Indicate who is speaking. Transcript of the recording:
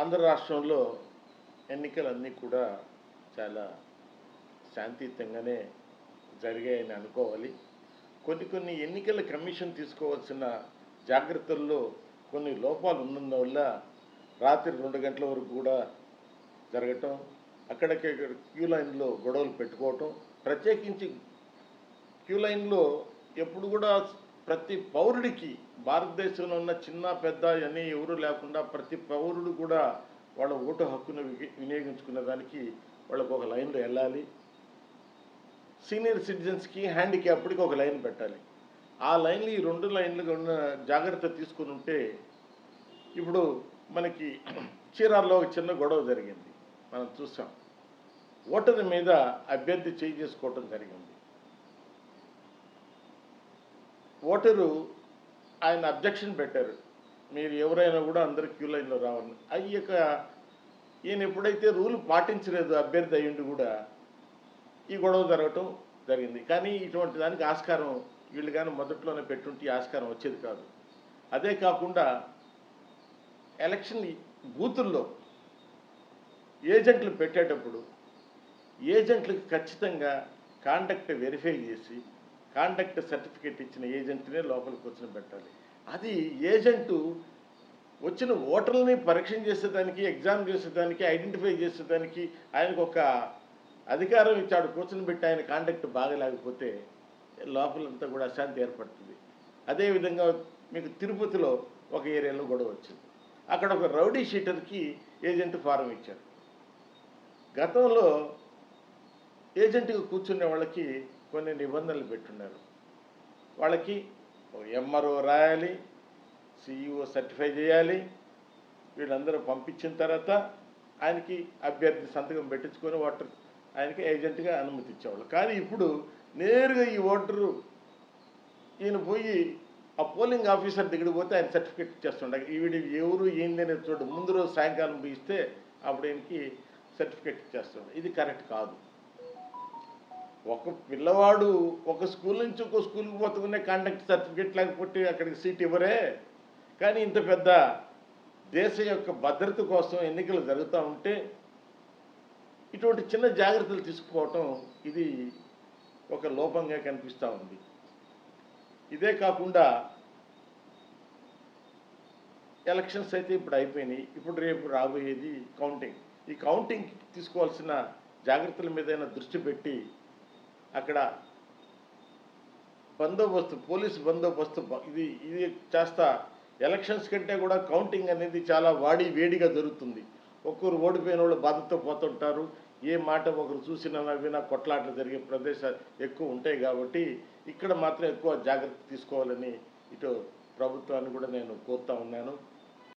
Speaker 1: ఆంధ్ర రాష్ట్రంలో ఎన్నికలన్నీ కూడా చాలా శాంతియుతంగానే జరిగాయని అనుకోవాలి. కొన్ని కొన్ని ఎన్నికల కమిషన్ తీసుకోవాల్సిన జాగ్రత్తల్లో కొన్ని లోపాలు ఉన్నందువల్ల రాత్రి రెండు గంటల వరకు కూడా జరగటం అక్కడికి క్యూ లైన్లో గొడవలు పెట్టుకోవటం ప్రత్యేకించి క్యూ లైన్లో ఎప్పుడు కూడా ప్రతి పౌరుడికి భారతదేశంలో ఉన్న చిన్న పెద్ద అని ఎవరు లేకుండా ప్రతి పౌరుడు కూడా వాళ్ళ ఓటు హక్కును వి- వినియోగించుకునే దానికి వాళ్ళకు ఒక లైన్లో వెళ్ళాలి. సీనియర్ సిటిజన్స్కి హ్యాండిక్యాప్డ్కి ఒక లైన్ పెట్టాలి. ఆ లైన్లు ఈ రెండు లైన్లు ఉన్న జాగ్రత్త తీసుకుని ఉంటే ఇప్పుడు మనకి చీరాల్లో ఒక చిన్న గొడవ జరిగింది. మనం చూసాం. ఓటరు మీద అభ్యర్థి చేయి చేసుకోవటం జరిగింది. ఓటరు ఆయన అబ్జెక్షన్ పెట్టారు. మీరు ఎవరైనా కూడా అందరు క్యూ లైన్లో రావాలి అయ్యాక ఈయన ఎప్పుడైతే రూల్ పాటించలేదు అభ్యర్థి అయ్యిండి కూడా ఈ గొడవ జరగటం జరిగింది. కానీ ఇటువంటి దానికి ఆస్కారం వీళ్ళు కానీ మొదట్లోనే పెట్టుంటే ఆస్కారం వచ్చేది కాదు. అదే కాకుండా ఎలక్షన్ బూతుల్లో ఏజెంట్లు పెట్టేటప్పుడు ఏజెంట్లకు ఖచ్చితంగా కాంటాక్ట్ వెరిఫై చేసి కాంటాక్ట్ సర్టిఫికేట్ ఇచ్చిన ఏజెంట్నే లోపలికి వచ్చిన పెట్టాలి. అది ఏజెంటు వచ్చిన ఓటర్లని పరీక్ష చేసేదానికి ఎగ్జామ్ చేసేదానికి ఐడెంటిఫై చేసేదానికి ఆయనకు ఒక అధికారం ఇచ్చాడు కూర్చొని పెట్టి ఆయన కాంటాక్ట్ బాగలేకపోతే లోపలంతా కూడా అశాంతి ఏర్పడుతుంది. అదేవిధంగా మీకు తిరుపతిలో ఒక ఏరియాలో గొడవ వచ్చింది. అక్కడ ఒక రౌడీ షీటర్కి ఏజెంట్ ఫారం ఇచ్చారు. గతంలో ఏజెంట్గా కూర్చునే వాళ్ళకి కొన్ని నిబంధనలు పెట్టున్నారు. వాళ్ళకి ఎంఆర్ఓ రాయాలి సిఇఓ సర్టిఫై చేయాలి వీళ్ళందరూ పంపించిన తర్వాత ఆయనకి అభ్యర్థి సంతకం పెట్టించుకొని ఓటర్ ఆయనకి ఏజెంట్గా అనుమతి ఇచ్చేవాళ్ళు. కానీ ఇప్పుడు నేరుగా ఈ ఓటరు ఈయన పోయి ఆ పోలింగ్ ఆఫీసర్ దగ్గర పోతే ఆయన సర్టిఫికేట్ ఇచ్చేస్తుండే. ఈవిడ ఎవరు ఏంది అనేది చూడు. ముందు రోజు సాయంకాలం పోయి ఇస్తే అప్పుడు ఆయనకి సర్టిఫికేట్ ఇచ్చేస్తుండే. ఇది కరెక్ట్ కాదు. ఒక పిల్లవాడు ఒక స్కూల్ నుంచి ఒక స్కూల్కి పోతుకునే కాంటాక్ట్ సర్టిఫికేట్ లేకపోతే అక్కడికి సీట్ ఇవ్వరే. కానీ ఇంత పెద్ద దేశం యొక్క భద్రత కోసం ఎన్నికలు జరుగుతూ ఉంటే ఇటువంటి చిన్న జాగ్రత్తలు తీసుకోవటం ఇది ఒక లోపంగా కనిపిస్తూ ఉంది. ఇదే కాకుండా ఎలక్షన్స్ అయితే ఇప్పుడు అయిపోయినాయి. ఇప్పుడు రేపు రాబోయేది కౌంటింగ్ ఈ కౌంటింగ్ తీసుకోవాల్సిన జాగ్రత్తల మీద దృష్టి పెట్టి అక్కడ బందోబస్తు పోలీసు బందోబస్తు ఇది ఇది చేస్తా ఎలక్షన్స్ కంటే కూడా కౌంటింగ్ అనేది చాలా వాడి వేడిగా జరుగుతుంది. ఒక్కరు ఓడిపోయిన వాళ్ళు బాధతో పోతుంటారు. ఏ మాట ఒకరు చూసినా నవ్వినా కొట్లాటలు జరిగే ప్రదేశాలు ఎక్కువ ఉంటాయి కాబట్టి ఇక్కడ మాత్రం ఎక్కువ జాగ్రత్త తీసుకోవాలని ఇటు ప్రభుత్వాన్ని కూడా నేను కోరుతా ఉన్నాను.